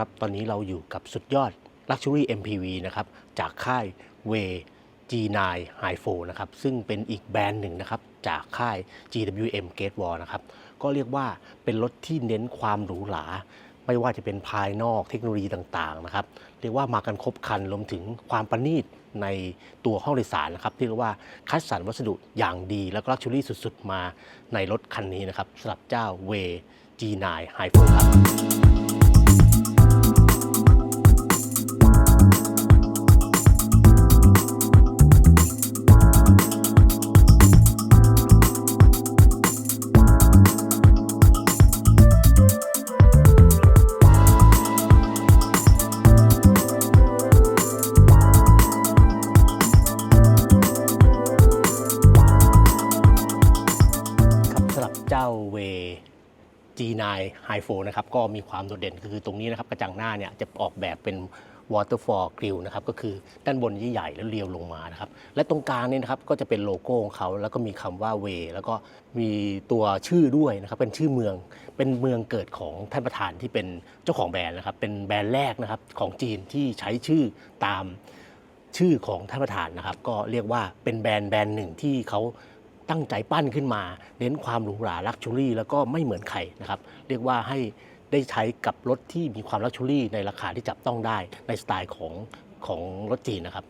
ครับ ตอนนี้เราอยู่กับสุดยอด Luxury MPV นะครับ จากค่าย w a G9 High 4นะครับ ซึ่งเป็นอีกแบรนด์หนึ่งนะครับ จากค่าย GWM Gate Wall นะครับ ก็เรียกว่าเป็นรถที่เน้นความหรูหรา ไม่ว่าจะเป็นภายนอกเทคโนโลยีต่างๆ นะครับ เรียกว่ามากันครบครันรวมถึงความประณีตในตัวห้องโดยสารนะครับที่เรียกว่าคัดสรรวัสดุอย่างดี แล้วก็ลักชัวรี่สุด ๆ มาในรถคันนี้นะครับสำหรับเจ้า w a G9 High 4ครับ G9 High 4นะครับก็มีความโดดเด่นคือตรงนี้นะครับกระจังหน้าเนี่ยจะออกแบบเป็น waterfall grill นะครับก็คือด้านบนใหญ่ๆแล้วเรียวลงมานะครับและตรงกลางเนี่ยนะครับก็จะเป็นโลโก้ของเขาแล้วก็มีคำว่าเวแล้วก็มีตัวชื่อด้วยนะครับเป็นชื่อเมืองเป็นเมืองเกิดของท่านประธานที่เป็นเจ้าของแบรนด์นะครับเป็นแบรนด์แรกนะครับของจีนที่ใช้ชื่อตามชื่อของท่านประธานนะครับก็เรียกว่าเป็นแบรนด์แบรนด์หนึ่งที่เขา ตั้งใจปั้นขึ้นมา เน้นความหรูหราลักชัวรี่ แล้วก็ไม่เหมือนใครนะครับ เรียกว่าให้ได้ใช้กับรถที่มีความลักชัวรี่ ในราคาที่จับต้องได้ในสไตล์ของของรถจีนนะครับ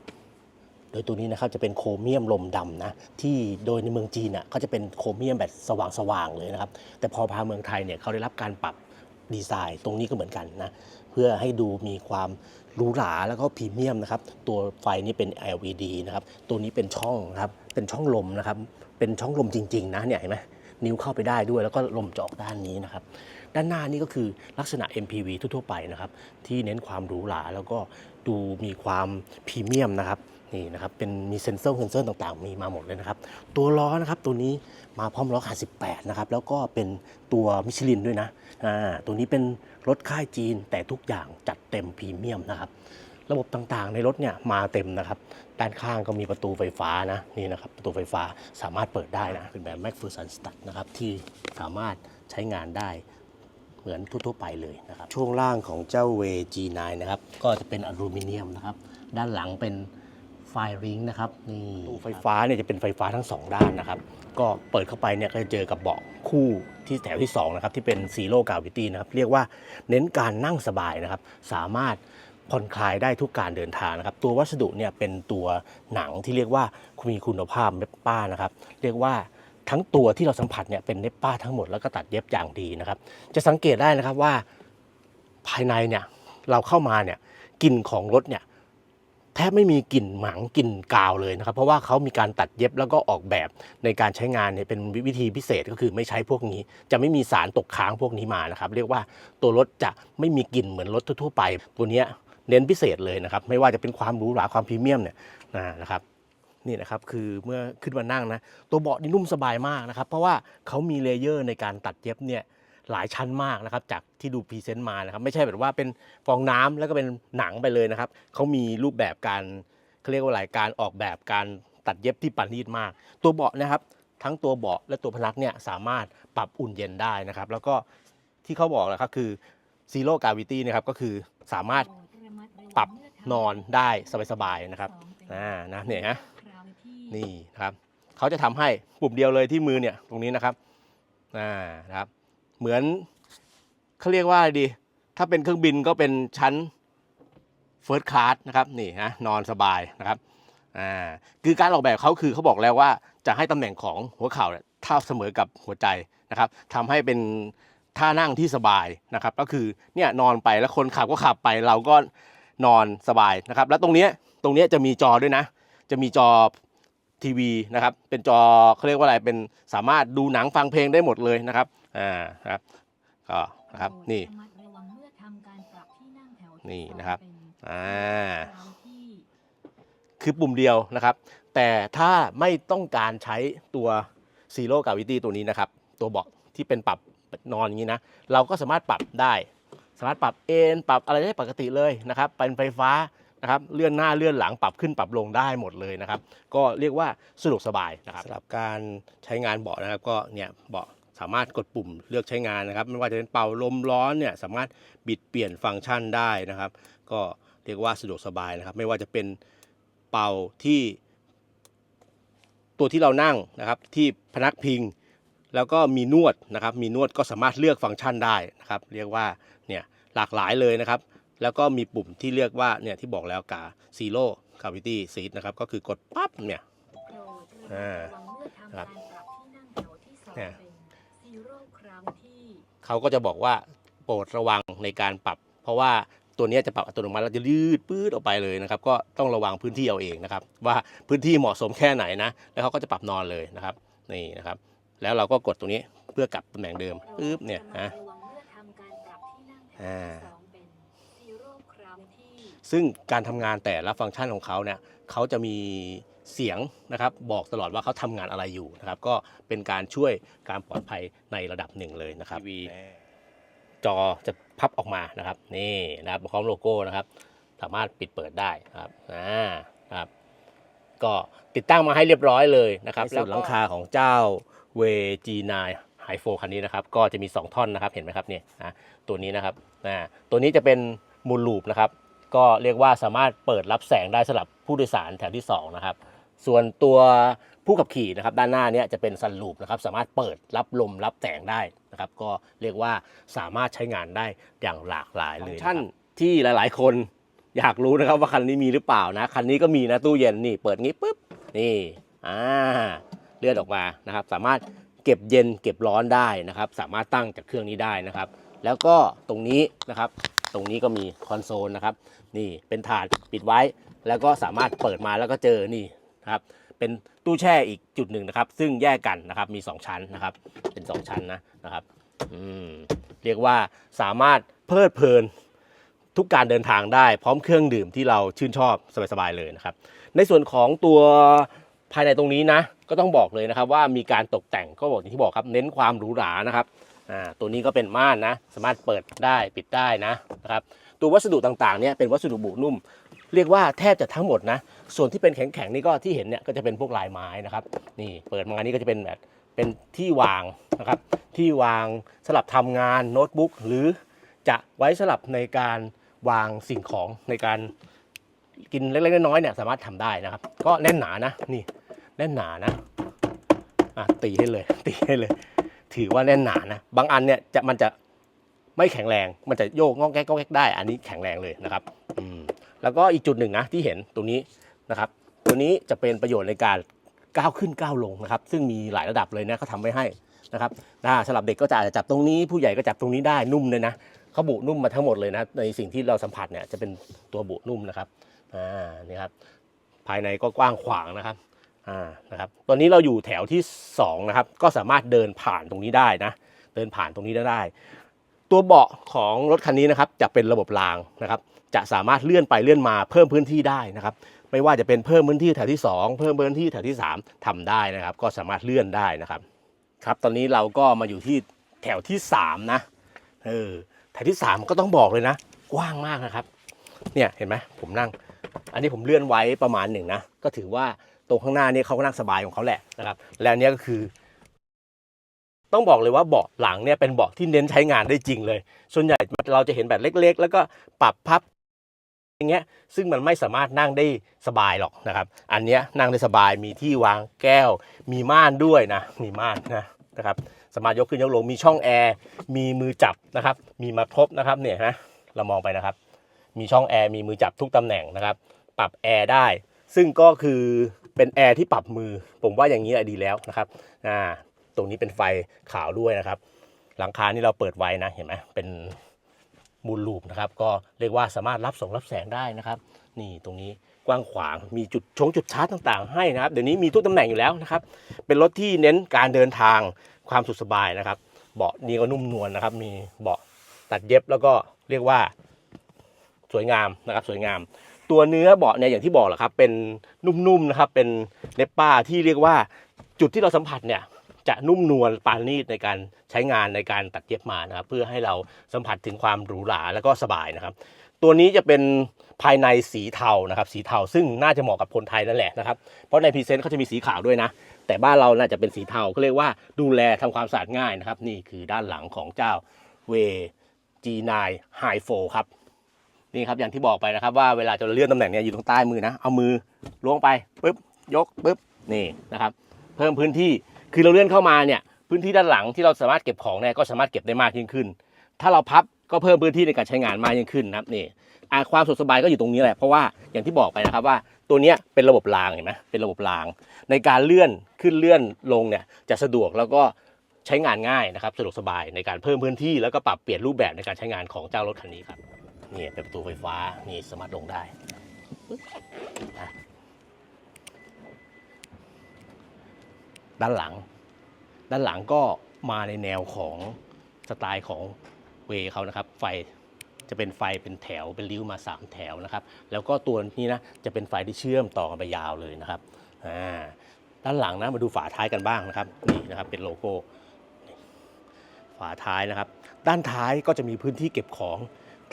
โดยตัวนี้นะครับจะเป็นโครเมียมลมดำนะที่โดยในเมืองจีนน่ะเขาจะเป็นโครเมียมแบบสว่างๆเลยนะครับ แต่พอพาเมืองไทยเนี่ยเขาได้รับการปรับดีไซน์ตรงนี้ก็เหมือนกันนะเพื่อให้ดูมีความหรูหราแล้วก็พรีเมียมนะครับ ตัวไฟนี่เป็น LED นะครับ ตัวนี้เป็นช่องนะครับ เป็นช่องลมนะครับ เป็นช่องลมจริง ๆ นะเนี่ยเห็นไหมนิ้วเข้าไปได้ด้วยแล้วก็ลมจะออกด้านนี้นะครับ ด้านหน้านี่ก็คือลักษณะ MPV ทั่ว ๆ ไปนะครับ ที่เน้นความหรูหราแล้วก็ดูมีความพรีเมียมนะครับนี่นะครับเป็นมีเซ็นเซอร์เซ็นเซอร์ต่างๆ มีมาหมดเลยนะครับ ตัวล้อนะครับตัวนี้มาพร้อมล้อขา18 นะครับ แล้วก็เป็นตัวมิชลินด้วยนะอ่าตัวนี้เป็นรถค่ายจีนแต่ทุกอย่างจัดเต็มพรีเมียมนะครับ ระบบต่างๆในรถเนี่ยมาเต็มนะครับ ด้านข้างก็มีประตูไฟฟ้านะนี่นะครับประตูไฟฟ้าสามารถเปิดได้นะเป็นแบบ Mac f e r s o n Stud นะครับที่สามารถใช้งานได้เหมือนทั่วๆไปเลยนะครับช่วงล่างของเจ้าเว G9 นะครับก็จะเป็นอลูมิเนียมนะครับด้านหลังเป็นไฟริงนะครับนี่ตู้ไฟฟ้าเนี่ยจะเป็นไฟฟ้าทั้งสองด้านนะครับ ก็เปิดเข้าไปเนี่ยก็จะเจอกับเบาะคู่ที่แถวที่2นะครับที่เป็นซีโร่กาวิตี้นะครับเรียกว่าเน้นการนั่งสบายนะครับ สามารถ ผ่อนคลายได้ทุกการเดินทางนะครับ ตัววัสดุเนี่ยเป็นตัวหนังที่เรียกว่ามีคุณภาพเม็ดป้านะครับเรียกว่าทั้งตัวที่เราสัมผัสเนี่ยเป็นเน็บป้าทั้งหมดแล้วก็ตัดเย็บอย่างดีนะครับ จะสังเกตได้นะครับว่าภายในเนี่ยเราเข้ามาเนี่ยกลิ่นของรถเนี่ยแทบไม่มีกลิ่นหมังกลิ่นกาวเลยนะครับ เพราะว่าเขามีการตัดเย็บแล้วก็ออกแบบในการใช้งานเนี่ยเป็นวิธีพิเศษก็คือไม่ใช้พวกนี้ จะไม่มีสารตกค้างพวกนี้มานะครับ เรียกว่าตัวรถจะไม่มีกลิ่นเหมือนรถทั่วไป ตัวเนี้ย เน้นพิเศษเลยนะครับ ไม่ว่าจะเป็นความหรูหราความพรีเมียมเนี่ยนะครับนี่นะครับคือเมื่อขึ้นมานั่งนะตัวเบาะนี่นุ่มสบายมากนะครับ เพราะว่าเขามีเลเยอร์ในการตัดเย็บเนี่ยหลายชั้นมากนะครับ จากที่ดูพรีเซนต์มานะครับ ไม่ใช่แบบว่าเป็นฟองน้ำแล้วก็เป็นหนังไปเลยนะครับเขามีรูปแบบการเขาเรียกว่าอะไรการออกแบบการตัดเย็บที่ประณีตมาก ตัวเบาะนะครับทั้งตัวเบาะและตัวพนักเนี่ยสามารถปรับอุ่นเย็นได้นะครับ แล้วก็ที่เขาบอกนะครับคือ Zero Gravity นะครับก็คือสามารถ ปรับนอนได้สบายๆนะครับอ่านะเนี่ยฮะนี่นะครับเขาจะทำให้ปุ่มเดียวเลยที่มือเนี่ยตรงนี้นะครับอ่านะครับ เหมือนเขาเรียกว่าอะไรดี ถ้าเป็นเครื่องบินก็เป็นชั้น First Class นะครับนี่ฮะนอนสบายนะครับอ่าคือการออกแบบเขาคือเขาบอกแล้วว่าจะให้ตำแหน่งของหัวเข่าเนี่ยเท่าเสมอกับหัวใจนะครับทำให้เป็นท่านั่งที่สบายนะครับ ก็คือเนี่ยนอนไปแล้วคนขับก็ขับไปเราก็ นอนสบายนะครับ แล้วตรงเนี้ยตรงเนี้ยจะมีจอด้วยนะ จะมีจอทีวีนะครับ เป็นจอเขาเรียกว่าอะไรเป็นสามารถดูหนังฟังเพลงได้หมดเลยนะครับอ่านะครับก็นะครับนี่นี่นะครับอ่าคือปุ่มเดียวนะครับ แต่ถ้าไม่ต้องการใช้ตัว Zero Gravity ตัวนี้นะครับ ตัวเบาะที่เป็นปรับนอนอย่างนี้นะ เราก็สามารถปรับได้ สามารถปรับเอนปรับอะไรได้ปกติเลยนะครับเป็นไฟฟ้านะครับเลื่อนหน้าเลื่อนหลังปรับขึ้นปรับลงได้หมดเลยนะครับ ก็เรียกว่าสะดวกสบายนะครับสำหรับการใช้งานเบาะนะครับก็เนี่ยเบาะสามารถกดปุ่มเลือกใช้งานนะครับ ไม่ว่าจะเป็นเป่าลมร้อนเนี่ยสามารถบิดเปลี่ยนฟังก์ชันได้นะครับ ก็เรียกว่าสะดวกสบายนะครับ ไม่ว่าจะเป็นเป่าที่ตัวที่เรานั่งนะครับที่พนักพิง แล้วก็มีนวดนะครับ มีนวดก็สามารถเลือกฟังก์ชันได้นะครับ เรียกว่าเนี่ย หลากหลายเลยนะครับ แล้วก็มีปุ่มที่เรียกว่าเนี่ยที่บอกแล้วกา Zero Gravity Seat นะครับก็คือกดปั๊บเนี่ยโปรดอ่าระวังเมื่อทำครักาบรปรับที่นั่งแถวที่สองเนี่ยเป็นซีโร่ครั้งที่เขาก็จะบอกว่าโปรดระวังในการปรับ เพราะว่าตัวเนี้ยจะปรับอัตโนมัติแล้วจะยืดปื้ดออกไปเลยนะครับ ก็ต้องระวังพื้นที่เอาเองนะครับ ว่าพื้นที่เหมาะสมแค่ไหนนะ แล้วเขาก็จะปรับนอนเลยนะครับนี่นะครับ แล้วเราก็กดตรงนี้เพื่อกลับตำแหน่งเดิมปึ๊บเนี่ยนะ อ่าที่สองเป็นซีโร่ครั้งที่ซึ่งการทำงานแต่ละฟังก์ชันของเขาเนี่ยเขาจะมีเสียงนะครับบอกตลอดว่าเขาทำงานอะไรอยู่นะครับ ก็เป็นการช่วยการปลอดภัยในระดับหนึ่งเลยนะครับทีวีจอจะพับออกมานะครับ นี่นะครับพร้อมโลโก้นะครับ สามารถปิดเปิดได้นะครับอ่านะครับ ก็ติดตั้งมาให้เรียบร้อยเลยนะครับแล้วหลังคาของเจ้าเว G9 ไฮโฟคันนี้นะครับ ก็จะมี 2 ท่อนนะครับเห็นไหมครับเนี่ยนะตัวนี้นะครับ อ่าตัวนี้จะเป็นมูลลูปนะครับ ก็เรียกว่าสามารถเปิดรับแสงได้สำหรับผู้โดยสารแถวที่ 2 นะครับ ส่วนตัวผู้ขับขี่นะครับด้านหน้าเนี้จะเป็นซันลูปนะครับสามารถเปิดรับลมรับแสงได้นะครับก็เรียกว่าสามารถใช้งานได้อย่างหลากหลายเลยท่านที่หลาย ๆ คนอยากรู้นะครับว่าคันนี้มีหรือเปล่านะคันนี้ก็มีนะตู้เย็นนี่เปิดงี้ปุ๊บนี่อ่าเลื่อนออกมานะครับ สามารถเก็บเย็นเก็บร้อนได้นะครับ สามารถตั้งจากเครื่องนี้ได้นะครับ แล้วก็ตรงนี้นะครับ ตรงนี้ก็มีคอนโซลนะครับ นี่เป็นถาดปิดไว้ แล้วก็สามารถเปิดมาแล้วก็เจอนี่นะครับเป็นตู้แช่อีกจุดหนึ่งนะครับ ซึ่งแยกกันนะครับมี 2 ชั้นนะครับ เป็น 2 ชั้นนะนะครับอืมเรียกว่าสามารถเพลิดเพลินทุกการเดินทางได้พร้อมเครื่องดื่มที่เราชื่นชอบสบายๆเลยนะครับ ในส่วนของตัวภายในตรงนี้นะ ก็ต้องบอกเลยนะครับว่ามีการตกแต่งก็บอกอย่างที่บอกครับ เน้นความหรูหรานะครับ อ่าตัวนี้ก็เป็นม่านนะ สามารถเปิดได้ปิดได้นะนะครับตัววัสดุต่างๆเนี่ยเป็นวัสดุบุนุ่ม เรียกว่าแทบจะทั้งหมดนะ ส่วนที่เป็นแข็งๆนี่ก็ที่เห็นเนี่ยก็จะเป็นพวกลายไม้นะครับนี่เปิดมานี่ก็จะเป็นแบบเป็นที่วางนะครับที่วางสลับทำงานโน้ตบุ๊กหรือจะไว้สลับในการวางสิ่งของในการกินเล็กๆน้อยๆเนี่ยสามารถทำได้นะครับ ก็แน่นหนานะนี่แน่นหนานะอะตีให้เลยตีให้เลย ถือว่าแน่นหนานะ บางอันเนี่ยจะมันจะไม่แข็งแรง มันจะโยกงอกแก๊กงอกแก๊กได้ อันนี้แข็งแรงเลยนะครับอืมแล้วก็อีกจุดหนึ่งนะที่เห็นตรงนี้นะครับ ตัวนี้จะเป็นประโยชน์ในการก้าวขึ้นก้าวลงนะครับ ซึ่งมีหลายระดับเลยนะเขาทำไว้ให้นะครับนะสำหรับเด็กก็จะอาจจะจับตรงนี้ ผู้ใหญ่ก็จับตรงนี้ได้นุ่มเลยนะเขาบุนุ่มมาทั้งหมดเลยนะ ในสิ่งที่เราสัมผัสเนี่ยจะเป็นตัวบุนุ่มนะครับอ่านี่ครับภายในก็กว้างขวางนะครับ อ่านะครับตอนนี้เราอยู่แถวที่สองนะครับก็สามารถเดินผ่านตรงนี้ได้นะเดินผ่านตรงนี้ได้ ตัวเบาะของรถคันนี้นะครับจะเป็นระบบรางนะครับจะสามารถเลื่อนไปเลื่อนมาเพิ่มพื้นที่ได้นะครับไม่ว่าจะเป็นเพิ่มพื้นที่แถวที่ 2 เพิ่มพื้นที่แถวที่ 3ทำได้นะครับ ก็สามารถเลื่อนได้นะครับครับตอนนี้เราก็มาอยู่ที่แถวที่ 3 นะเออแถวที่ 3 ก็ต้องบอกเลยนะ กว้างมากนะครับ เนี่ยเห็นไหมผมนั่ง อันนี้ผมเลื่อนไว้ประมาณหนึ่งนะก็ถือว่า ตรงข้างหน้านี่เขาก็นั่งสบายของเขาแหละนะครับ แล้วอันเนี้ยก็คือ ต้องบอกเลยว่าเบาะหลังเนี่ยเป็นเบาะที่เน้นใช้งานได้จริงเลย ส่วนใหญ่เราจะเห็นแบบเล็ก ๆ แล้วก็ปรับพับอย่างเงี้ยซึ่งมันไม่สามารถนั่งได้สบายหรอกนะครับ อันเนี้ยนั่งได้สบายมีที่วางแก้ว มีม่านด้วยนะ มีม่านนะนะครับสามารถยกขึ้นยกลงมีช่องแอร์มีมือจับนะครับ มีมาครบนะครับเนี่ยนะเรามองไปนะครับ มีช่องแอร์มีมือจับทุกตำแหน่งนะครับ ปรับแอร์ได้ ซึ่งก็คือ เป็นแอร์ที่ปรับมือ ผมว่าอย่างนี้แหละดีแล้วนะครับอ่าตรงนี้เป็นไฟขาวด้วยนะครับ หลังคานี่เราเปิดไว้นะเห็นไหมเป็นมูลลูปนะครับ ก็เรียกว่าสามารถรับส่งรับแสงได้นะครับ นี่ตรงนี้กว้างขวางมีจุดชงจุดชาร์จต่างๆ ให้นะครับเดี๋ยวนี้มีทุกตำแหน่งอยู่แล้วนะครับ เป็นรถที่เน้นการเดินทางความสุขสบายนะครับ เบาะนี่ก็นุ่มนวลนะครับ มีเบาะตัดเย็บแล้วก็เรียกว่าสวยงามนะครับ สวยงาม ตัวเนื้อเบาะเนี่ยอย่างที่บอกแหละครับเป็นนุ่มๆนะครับเป็นเนปป้าที่เรียกว่าจุดที่เราสัมผัสเนี่ยจะนุ่มนวลปานนีตในการใช้งานในการตัดเย็บมานะครับเพื่อให้เราสัมผัสถึงความหรูหราแล้วก็สบายนะครับ ตัวนี้จะเป็นภายในสีเทานะครับ สีเทาซึ่งน่าจะเหมาะกับคนไทยนั่นแหละนะครับเพราะในพรีเซนต์เขาจะมีสีขาวด้วยนะ แต่บ้านเราน่าจะเป็นสีเทาก็เรียกว่าดูแลทำความสะอาดง่ายนะครับ นี่คือด้านหลังของเจ้าเว G9 High 4ครับ นี่ครับอย่างที่บอกไปนะครับ ว่าเวลาจะเลื่อนตำแหน่งเนี่ยอยู่ตรงใต้มือนะ เอามือล้วงไปปุ๊บยกปุ๊บนี่นะครับ เพิ่มพื้นที่คือเราเลื่อนเข้ามาเนี่ยพื้นที่ด้านหลังที่เราสามารถเก็บของเนี่ยก็สามารถเก็บได้มากยิ่งขึ้น ถ้าเราพับก็เพิ่มพื้นที่ในการใช้งานมากยิ่งขึ้นนะครับนี่ความสะดวกสบายก็อยู่ตรงนี้แหละเพราะว่าอย่างที่บอกไปนะครับว่าตัวนี้เป็นระบบรางเห็นไหมเป็นระบบราง ในการเลื่อนขึ้นเลื่อนลงเนี่ยจะสะดวกแล้วก็ใช้งานง่ายนะครับสะดวกสบายในการเพิ่มพื้นที่แล้วก็ปรับเปลี่ยนรูปแบบในการใช้งานของเจ้ารถคันนี้ครับ นี่เป็นประตูไฟฟ้า นี่สามารถลงได้อะด้านหลัง ด้านหลังก็มาในแนวของสไตล์ของเวเขานะครับ ไฟจะเป็นไฟเป็นแถวเป็นริ้วมา 3 แถวนะครับ แล้วก็ตัวนี้นะจะเป็นไฟที่เชื่อมต่อกันไปยาวเลยนะครับด้านหลังนะมาดูฝาท้ายกันบ้างนะครับนี่นะครับเป็นโลโก้ฝาท้ายนะครับ ด้านท้ายก็จะมีพื้นที่เก็บของ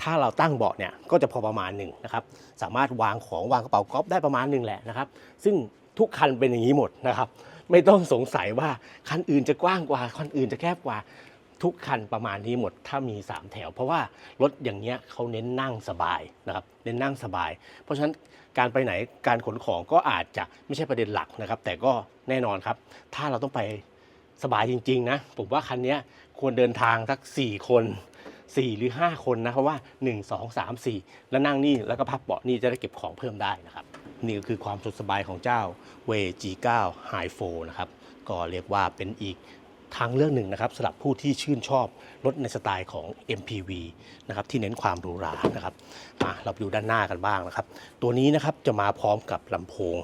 ถ้าเราตั้งเบาะเนี่ยก็จะพอประมาณหนึ่งนะครับสามารถวางของวางกระเป๋ากอล์ฟได้ประมาณหนึ่งแหละนะครับซึ่งทุกคันเป็นอย่างนี้หมดนะครับไม่ต้องสงสัยว่าคันอื่นจะกว้างกว่าคันอื่นจะแคบกว่าทุกคันประมาณนี้หมดถ้ามี 3 แถว เพราะว่ารถอย่างเงี้ยเขาเน้นนั่งสบายนะครับเน้นนั่งสบาย เพราะฉะนั้นการไปไหนการขนของก็อาจจะไม่ใช่ประเด็นหลักนะครับ แต่ก็แน่นอนครับ ถ้าเราต้องไปสบายจริง ๆ นะ ผมว่าคันนี้ควรเดินทางสัก 4 คน 4 หรือ 5 คนนะเพราะว่า 1 2 3 4 แล้วนั่งนี่แล้วก็พับเบาะนี่จะได้เก็บของเพิ่มได้นะครับ นี่ก็คือความสุขสบายของเจ้า w G9 High 4นะครับก็เรียกว่าเป็นอีกทางเลือกหนึ่งนะครับสำหรับผู้ที่ชื่นชอบรถในสไตล์ของ MPV นะครับที่เน้นความหรูหรานะครับอะเราไปดูด้านหน้ากันบ้างนะครับ ตัวนี้นะครับจะมาพร้อมกับลำโพง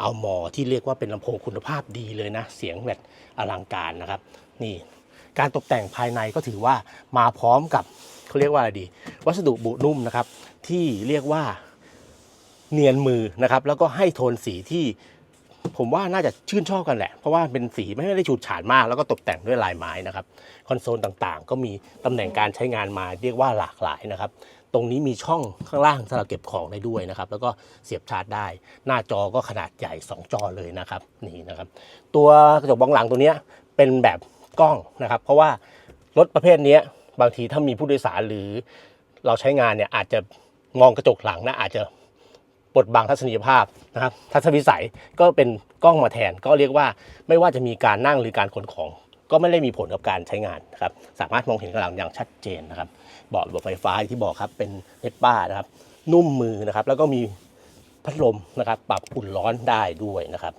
เอาหมอที่เรียกว่าเป็นลำโพงคุณภาพดีเลยนะ เสียงแบบอลังการนะครับ นี่ การตกแต่งภายในก็ถือว่ามาพร้อมกับเขาเรียกว่าอะไรดี วัสดุบุนุ่มนะครับ ที่เรียกว่าเนียนมือนะครับ แล้วก็ให้โทนสีที่ผมว่าน่าจะชื่นชอบกันแหละ เพราะว่าเป็นสีไม่ได้ฉูดฉาดมาก แล้วก็ตกแต่งด้วยลายไม้นะครับ คอนโซลต่างๆ ก็มีตำแหน่งการใช้งานมาเรียกว่าหลากหลายนะครับ ตรงนี้มีช่องข้างล่างสำหรับเก็บของได้ด้วยนะครับ แล้วก็เสียบชาร์จได้ หน้าจอก็ขนาดใหญ่ 2 จอเลยนะครับ นี่นะครับ ตัวกระจกมองหลังตัวเนี้ยเป็นแบบ กล้องนะครับ เพราะว่ารถประเภทนี้บางทีถ้ามีผู้โดยสารหรือเราใช้งานเนี่ยอาจจะมองกระจกหลังนะอาจจะบดบังทัศนียภาพนะครับทัศนวิสัยก็เป็นกล้องมาแทน ก็เรียกว่าไม่ว่าจะมีการนั่งหรือการขนของ ก็ไม่ได้มีผลกับการใช้งานนะครับสามารถมองเห็นกำลังอย่างชัดเจนนะครับเบาะระบบไฟฟ้าที่บอกครับเป็นเนตป้านะครับนุ่มมือนะครับแล้วก็มีพัดลมนะครับปรับอุ่นร้อนได้ด้วยนะครับ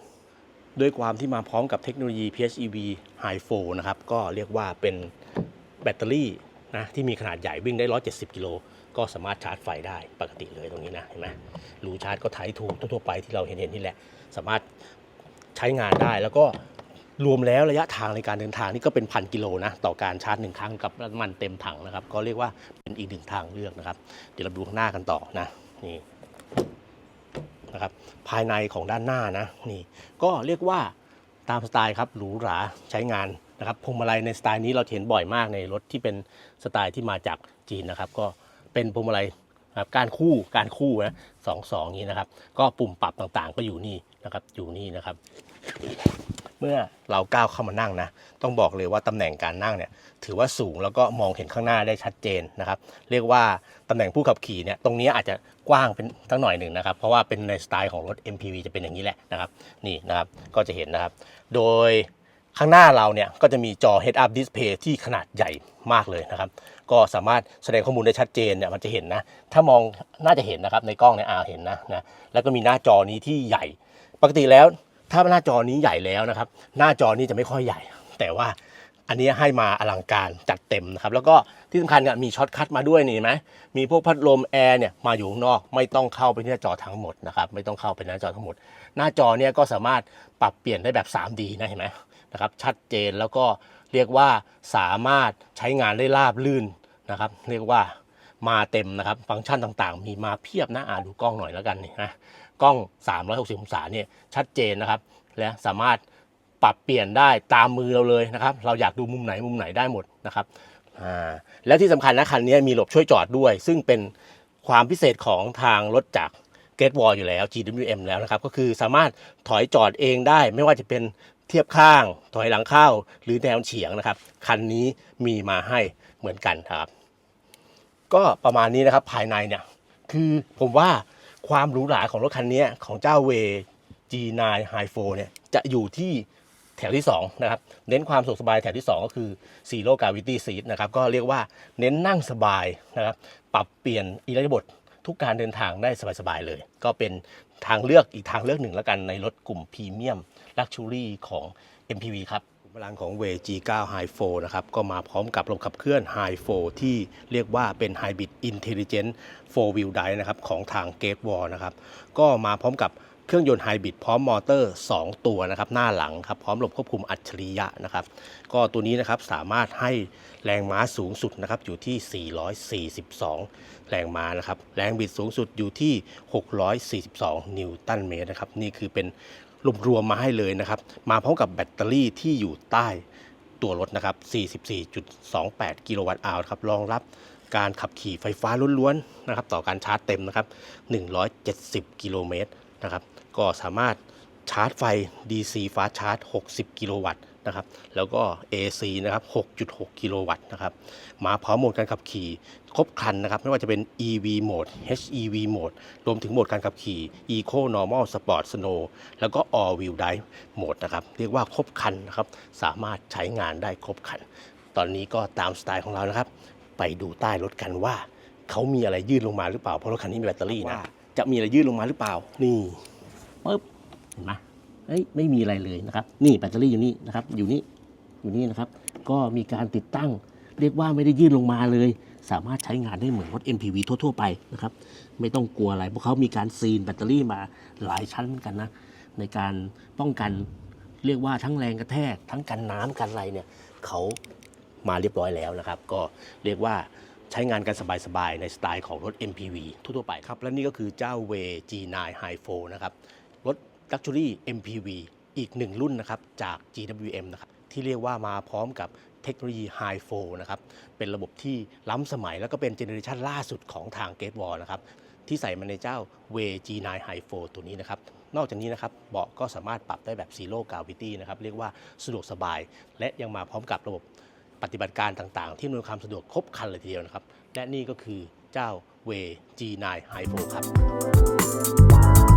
ด้วยความที่มาพร้อมกับเทคโนโลยี PHEV High Flow นะครับ ก็เรียกว่าเป็นแบตเตอรี่นะที่มีขนาดใหญ่วิ่งได้ 170 กิโล ก็สามารถชาร์จไฟได้ปกติเลยตรงนี้นะ เห็นไหมรูชาร์จก็ไถถูกทั่วไปที่เราเห็นเห็นๆนี่แหละ สามารถใช้งานได้แล้วก็รวมแล้วระยะทางในการเดินทางนี่ก็เป็นพันกิโลนะ ต่อการชาร์จหนึ่งครั้งกับน้ำมันเต็มถังนะครับ ก็เรียกว่าเป็นอีกหนึ่งทางเลือกนะครับ เดี๋ยวเราดูข้างหน้ากันต่อนะนี่ นะครับภายในของด้านหน้านะนี่ก็เรียกว่าตามสไตล์ครับหรูหราใช้งานนะครับพวงมาลัยในสไตล์นี้เราเห็นบ่อยมากในรถที่เป็นสไตล์ที่มาจากจีนนะครับ ก็เป็นพวงมาลัยครับการคู่การคู่นะสองสองนี้นะครับ ก็ปุ่มปรับต่างๆ ก็อยู่นี่นะครับอยู่นี่นะครับ เมื่อเราก้าวเข้ามานั่งนะ ต้องบอกเลยว่าตำแหน่งการนั่งเนี่ยถือว่าสูงแล้วก็มองเห็นข้างหน้าได้ชัดเจนนะครับ เรียกว่าตำแหน่งผู้ขับขี่เนี่ยตรงนี้อาจจะกว้างเป็นทั้งหน่อยหนึ่งนะครับ เพราะว่าเป็นในสไตล์ของรถ MPV จะเป็นอย่างนี้แหละนะครับ นี่นะครับก็จะเห็นนะครับ โดยข้างหน้าเราเนี่ยก็จะมีจอ Head Up Display ที่ขนาดใหญ่มากเลยนะครับ ก็สามารถแสดงข้อมูลได้ชัดเจนเนี่ยมันจะเห็นนะ ถ้ามองน่าจะเห็นนะครับในกล้องเนี่ยอาเห็นนะนะแล้วก็มีหน้าจอนี้ที่ใหญ่ ปกติแล้ว ถ้าหน้าจอนี้ใหญ่แล้วนะครับ หน้าจอนี้จะไม่ค่อยใหญ่ แต่ว่าอันนี้ให้มาอลังการจัดเต็มนะครับ แล้วก็ที่สำคัญเนี่ยมีช็อตคัทมาด้วยนี่ไหมมีพวกพัดลมแอร์เนี่ยมาอยู่ข้างนอก ไม่ต้องเข้าไปที่หน้าจอทั้งหมดนะครับ ไม่ต้องเข้าไปในหน้าจอทั้งหมด หน้าจอเนี่ยก็สามารถปรับเปลี่ยนได้แบบ 3D นะเห็นไหมนะครับ ชัดเจนแล้วก็เรียกว่าสามารถใช้งานได้ราบลื่นนะครับ เรียกว่ามาเต็มนะครับ ฟังก์ชันต่างๆ มีมาเพียบนะอ่าดูกล้องหน่อยแล้วกันนี่นะ กล้อง 360 องศาเนี่ยชัดเจนนะครับ และสามารถปรับเปลี่ยนได้ตามมือเราเลยนะครับ เราอยากดูมุมไหนมุมไหนได้หมดนะครับอ่าแล้วที่สำคัญนะคันนี้มีหลบช่วยจอดด้วย ซึ่งเป็นความพิเศษของทางรถจาก g a t w a l l อยู่แล้ว GWM แล้วนะครับ ก็คือสามารถถอยจอดเองได้ ไม่ว่าจะเป็นเทียบข้าง ถอยหลังเข้า หรือแนวเฉียงนะครับ คันนี้มีมาให้เหมือนกันครับ ก็ประมาณนี้นะครับภายในเนี่ย คือผมว่า ความหรูหราของรถคันนี้ของเจ้าเว G9 High 4เนี่ยจะอยู่ที่แถวที่ 2 นะครับ เน้นความสะดวกสบายแถวที่ 2 ก็คือ Zero Gravity Seat นะครับ ก็เรียกว่าเน้นนั่งสบายนะครับ ปรับเปลี่ยนอิริยาบถทุกการเดินทางได้สบายๆเลย ก็เป็นทางเลือกอีกทางเลือกหนึ่งแล้วกันในรถกลุ่มพรีเมียมลักชูรี่ของ MPV ครับ พลังของ w G9 High 4นะครับก็มาพร้อมกับระบบขับเคลื่อน High 4ที่เรียกว่าเป็น Hybrid Intelligent 4 Wheel Drive นะครับของทาง Gate Wall นะครับก็มาพร้อมกับเครื่องยนต์ไฮบริดพร้อมมอเตอร์ 2 ตัวนะครับหน้าหลังครับพร้อมระบบควบคุมอัจฉริยะนะครับก็ตัวนี้นะครับสามารถให้แรงม้าสูงสุดนะครับอยู่ที่ 442 แรงม้านะครับแรงบิดสูงสุดอยู่ที่ 642 นิวตันเมตรนะครับนี่คือเป็น รวมๆมาให้เลยนะครับ มาพร้อมกับแบตเตอรี่ที่อยู่ใต้ตัวรถนะครับ 44.28 กิโลวัตต์อาวครับ รองรับการขับขี่ไฟฟ้าล้วนๆนะครับ ต่อการชาร์จเต็มนะครับ 170 กิโลเมตรนะครับ ก็สามารถ ชาร์จไฟ DC Fast Charge 60 กิโลวัตต์นะครับ แล้วก็ AC นะครับ 6.6 กิโลวัตต์นะครับ มาพร้อมโหมดการขับขี่ ครบครันนะครับ ไม่ว่าจะเป็น EV Mode HEV Mode รวมถึงโหมดการขับขี่ Eco Normal Sport Snow แล้วก็ All Wheel Drive Mode นะครับ เรียกว่าครบครันนะครับ สามารถใช้งานได้ครบครัน ตอนนี้ก็ตามสไตล์ของเรานะครับ ไปดูใต้รถกันว่า เขามีอะไรยื่นลงมาหรือเปล่า เพราะรถคันนี้มีแบตเตอรี่นะ จะมีอะไรยื่นลงมาหรือเปล่า นี่ปึ๊บ เห็นไหมเฮ้ยไม่มีอะไรเลยนะครับ นี่แบตเตอรี่อยู่นี่นะครับ อยู่นี่อยู่นี่นะครับ ก็มีการติดตั้ง เรียกว่าไม่ได้ยื่นลงมาเลย สามารถใช้งานได้เหมือนรถ MPV ทั่ว ๆ ไปนะครับ ไม่ต้องกลัวอะไรเพราะเขามีการซีนแบตเตอรี่มาหลายชั้นเหมือนกันนะในการป้องกันเรียกว่าทั้งแรงกระแทกทั้งกันน้ำกันอะไรเนี่ยเขามาเรียบร้อยแล้วนะครับ ก็เรียกว่าใช้งานกันสบายๆ ในสไตล์ของรถ MPV ทั่วๆไปครับ และนี่ก็คือเจ้า Way G9 High 4นะครับ Luxury MPV อีกหนึ่งรุ่นนะครับจาก GWM นะครับที่เรียกว่ามาพร้อมกับเทคโนโลยี High 4นะครับเป็นระบบที่ล้ำสมัยแล้วก็เป็นเจเนอเรชันล่าสุดของทาง Gate w a l นะครับที่ใส่มาในเจ้า Way G9 High 4ตัวนี้นะครับนอกจากนี้นะครับเบาะก็สามารถปรับได้แบบ Zero Gravity นะครับเรียกว่าสะดวกสบาย และยังมาพร้อมกับระบบปฏิบัติการต่างๆ ที่อำนวยความสะดวกครบครันเลยทีเดียวนะครับ และนี่ก็คือเจ้า Way G9 High 4ครับ